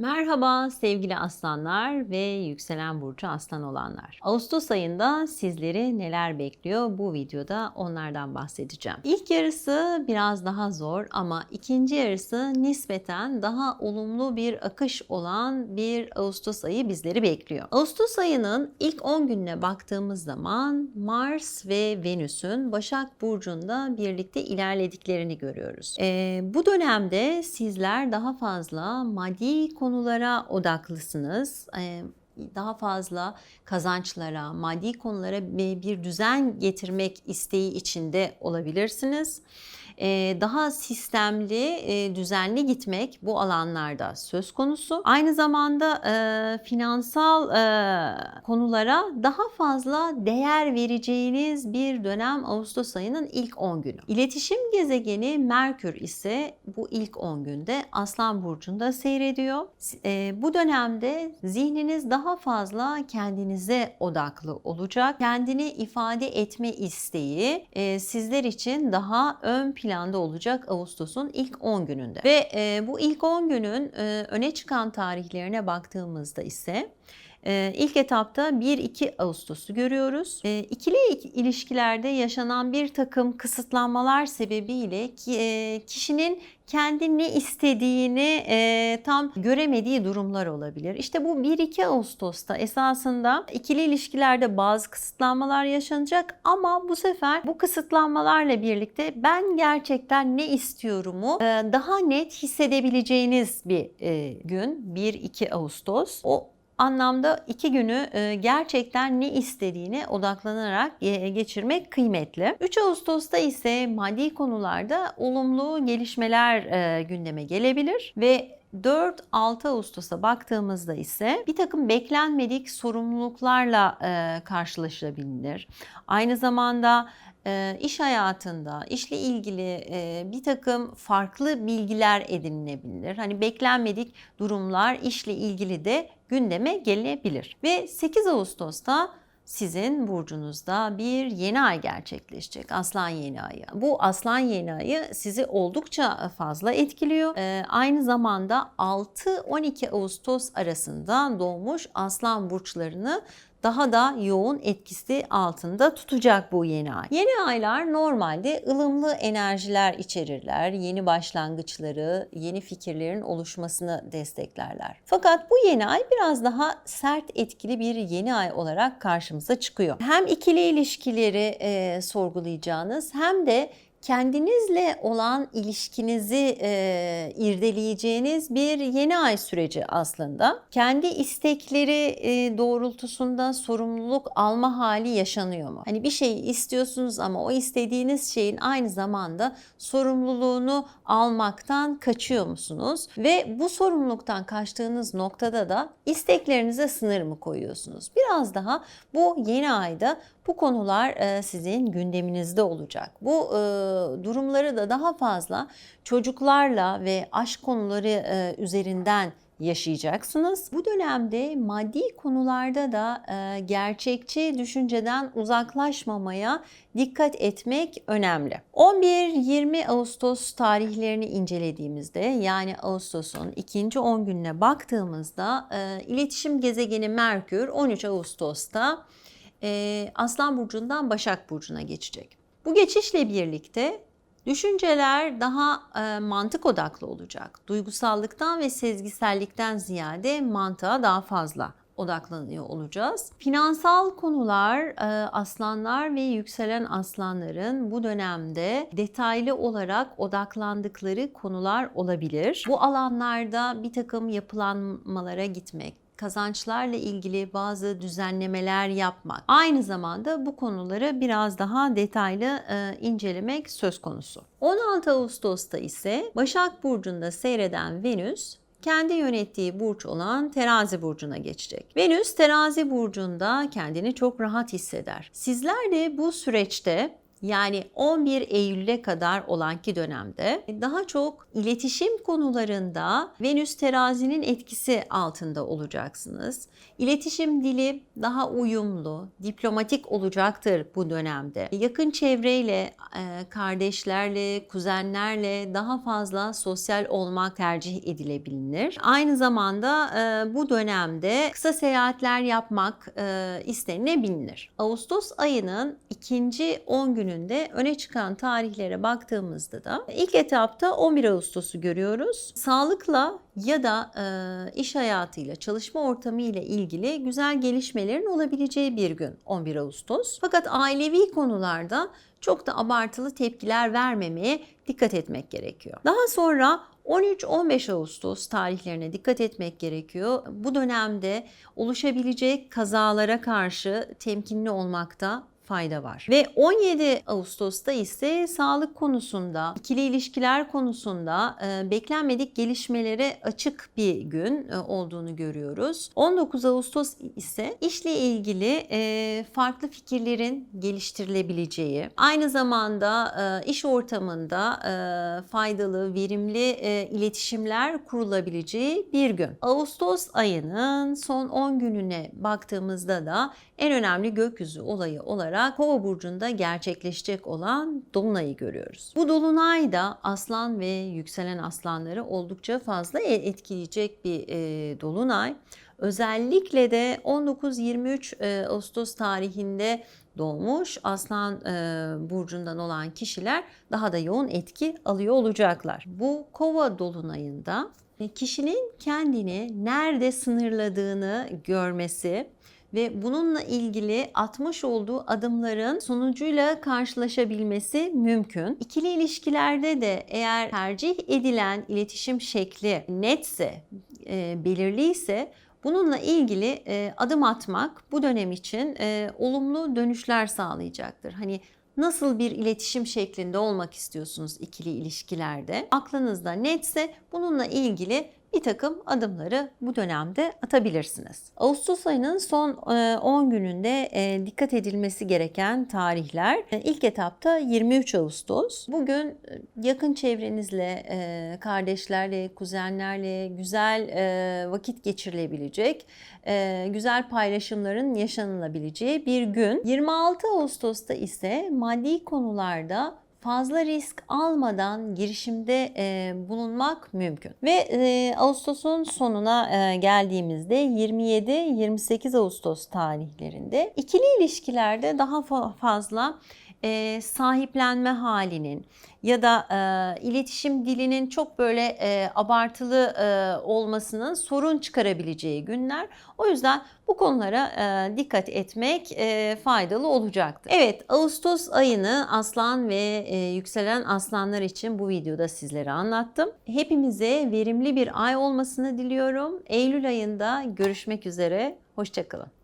Merhaba sevgili aslanlar ve yükselen burcu aslan olanlar. Ağustos ayında sizleri neler bekliyor bu videoda onlardan bahsedeceğim. İlk yarısı biraz daha zor ama ikinci yarısı nispeten daha olumlu bir akış olan bir Ağustos ayı bizleri bekliyor. Ağustos ayının ilk 10 gününe baktığımız zaman Mars ve Venüs'ün Başak Burcu'nda birlikte ilerlediklerini görüyoruz. Ee, bu dönemde sizler daha fazla maddi konulara odaklısınız. Daha fazla kazançlara, maddi konulara bir düzen getirmek isteği içinde olabilirsiniz. Daha sistemli, düzenli gitmek bu alanlarda söz konusu. Aynı zamanda finansal konulara daha fazla değer vereceğiniz bir dönem Ağustos ayının ilk 10 günü. İletişim gezegeni Merkür ise bu ilk 10 günde Aslan Burcu'nda seyrediyor. Bu dönemde zihniniz daha fazla kendinize odaklı olacak. Kendini ifade etme isteği sizler için daha ön plan planda olacak Ağustos'un ilk 10 gününde. Ve e, bu ilk 10 günün e, öne çıkan tarihlerine baktığımızda ise ee, ilk etapta 1-2 Ağustos'u görüyoruz. Ee, ikili ilişkilerde yaşanan bir takım kısıtlanmalar sebebiyle e, kişinin kendi ne istediğini e, tam göremediği durumlar olabilir. İşte bu 1-2 Ağustos'ta esasında ikili ilişkilerde bazı kısıtlanmalar yaşanacak ama bu sefer bu kısıtlanmalarla birlikte ben gerçekten ne istiyorumu e, daha net hissedebileceğiniz bir gün 1-2 Ağustos. O anlamda iki günü e, gerçekten ne istediğine odaklanarak geçirmek kıymetli. 3 Ağustos'ta ise maddi konularda olumlu gelişmeler e, gündeme gelebilir ve 4-6 Ağustos'a baktığımızda ise bir takım beklenmedik sorumluluklarla e, karşılaşılabilir. Aynı zamanda iş hayatında, işle ilgili e, bir takım farklı bilgiler edinilebilir. Hani beklenmedik durumlar işle ilgili de gündeme gelebilir. Ve 8 Ağustos'ta sizin burcunuzda bir yeni ay gerçekleşecek. Aslan yeni ayı. Bu aslan yeni ayı sizi oldukça fazla etkiliyor. Ee, aynı zamanda 6-12 Ağustos arasında doğmuş aslan burçlarını daha da yoğun etkisi altında tutacak bu yeni ay. Yeni aylar normalde ılımlı enerjiler içerirler. Yeni başlangıçları, yeni fikirlerin oluşmasını desteklerler. Fakat bu yeni ay biraz daha sert etkili bir yeni ay olarak karşımıza çıkıyor. Hem ikili ilişkileri e, sorgulayacağınız hem de kendinizle olan ilişkinizi e, irdeleyeceğiniz bir yeni ay süreci aslında. Kendi istekleri e, doğrultusunda sorumluluk alma hali yaşanıyor mu? Hani bir şeyi istiyorsunuz ama o istediğiniz şeyin aynı zamanda sorumluluğunu almaktan kaçıyor musunuz? Ve bu sorumluluktan kaçtığınız noktada da isteklerinize sınır mı koyuyorsunuz? Biraz daha bu yeni ayda bu konular e, sizin gündeminizde olacak. Bu e, durumları da daha fazla çocuklarla ve aşk konuları üzerinden yaşayacaksınız. Bu dönemde maddi konularda da e, gerçekçi düşünceden uzaklaşmamaya dikkat etmek önemli. 11-20 Ağustos tarihlerini incelediğimizde yani Ağustos'un ikinci 10 gününe baktığımızda e, iletişim gezegeni Merkür 13 Ağustos'ta e, Aslan Burcu'ndan Başak Burcu'na geçecek. Bu geçişle birlikte düşünceler daha e, mantık odaklı olacak. Duygusallıktan ve sezgisellikten ziyade mantığa daha fazla odaklanıyor olacağız. Finansal konular e, aslanlar ve yükselen aslanların bu dönemde detaylı olarak odaklandıkları konular olabilir. Bu alanlarda bir takım yapılanmalara gitmek, kazançlarla ilgili bazı düzenlemeler yapmak. Aynı zamanda bu konuları biraz daha detaylı e, incelemek söz konusu. 16 Ağustos'ta ise Başak Burcu'nda seyreden Venüs kendi yönettiği burç olan terazi burcuna geçecek. Venüs terazi burcunda kendini çok rahat hisseder. Sizler de bu süreçte yani 11 Eylül'e kadar olanki dönemde daha çok iletişim konularında Venüs terazinin etkisi altında olacaksınız. İletişim dili daha uyumlu, diplomatik olacaktır bu dönemde. Yakın çevreyle, e, kardeşlerle, kuzenlerle daha fazla sosyal olmak tercih edilebilir. Aynı zamanda e, bu dönemde kısa seyahatler yapmak e, istenilebilir. Ağustos ayının ikinci 10 gününde öne çıkan tarihlere baktığımızda da ilk etapta 11 Ağustos'u görüyoruz. Sağlıkla ya da e, iş hayatıyla, çalışma ortamı ile ilgili güzel gelişmelerin olabileceği bir gün 11 Ağustos. Fakat ailevi konularda çok da abartılı tepkiler vermemeye dikkat etmek gerekiyor. Daha sonra 13-15 Ağustos tarihlerine dikkat etmek gerekiyor. Bu dönemde oluşabilecek kazalara karşı temkinli olmakta fayda var. Ve 17 Ağustos'ta ise sağlık konusunda, ikili ilişkiler konusunda e, beklenmedik gelişmelere açık bir gün e, olduğunu görüyoruz. 19 Ağustos ise işle ilgili e, farklı fikirlerin geliştirilebileceği, aynı zamanda e, iş ortamında e, faydalı, verimli e, iletişimler kurulabileceği bir gün. Ağustos ayının son 10 gününe baktığımızda da en önemli gökyüzü olayı olarak Kova burcunda gerçekleşecek olan dolunayı görüyoruz. Bu dolunay da aslan ve yükselen aslanları oldukça fazla e, etkileyecek bir e, dolunay. Özellikle de 19-23 e, Ağustos tarihinde doğmuş aslan e, burcundan olan kişiler daha da yoğun etki alıyor olacaklar. Bu kova dolunayında kişinin kendini nerede sınırladığını görmesi, ve bununla ilgili atmış olduğu adımların sonucuyla karşılaşabilmesi mümkün. İkili ilişkilerde de eğer tercih edilen iletişim şekli netse, e, belirliyse Bununla ilgili e, adım atmak bu dönem için e, olumlu dönüşler sağlayacaktır. Hani nasıl bir iletişim şeklinde olmak istiyorsunuz ikili ilişkilerde? Aklınızda netse bununla ilgili bir takım adımları bu dönemde atabilirsiniz. Ağustos ayının son 10 gününde e, dikkat edilmesi gereken tarihler. E, ilk etapta 23 Ağustos. Bugün e, yakın çevrenizle, kardeşlerle, kuzenlerle güzel vakit geçirilebilecek, güzel paylaşımların yaşanılabileceği bir gün. 26 Ağustos'ta ise maddi konularda fazla risk almadan girişimde e, bulunmak mümkün. Ve e, Ağustos'un sonuna e, geldiğimizde 27-28 Ağustos tarihlerinde ikili ilişkilerde daha fa- fazla e, sahiplenme halinin ya da e, iletişim dilinin çok böyle e, abartılı e, olmasının sorun çıkarabileceği günler. O yüzden bu konulara e, dikkat etmek e, faydalı olacaktır. Evet Ağustos ayını aslan ve e, yükselen aslanlar için bu videoda sizlere anlattım. Hepimize verimli bir ay olmasını diliyorum. Eylül ayında görüşmek üzere. Hoşçakalın.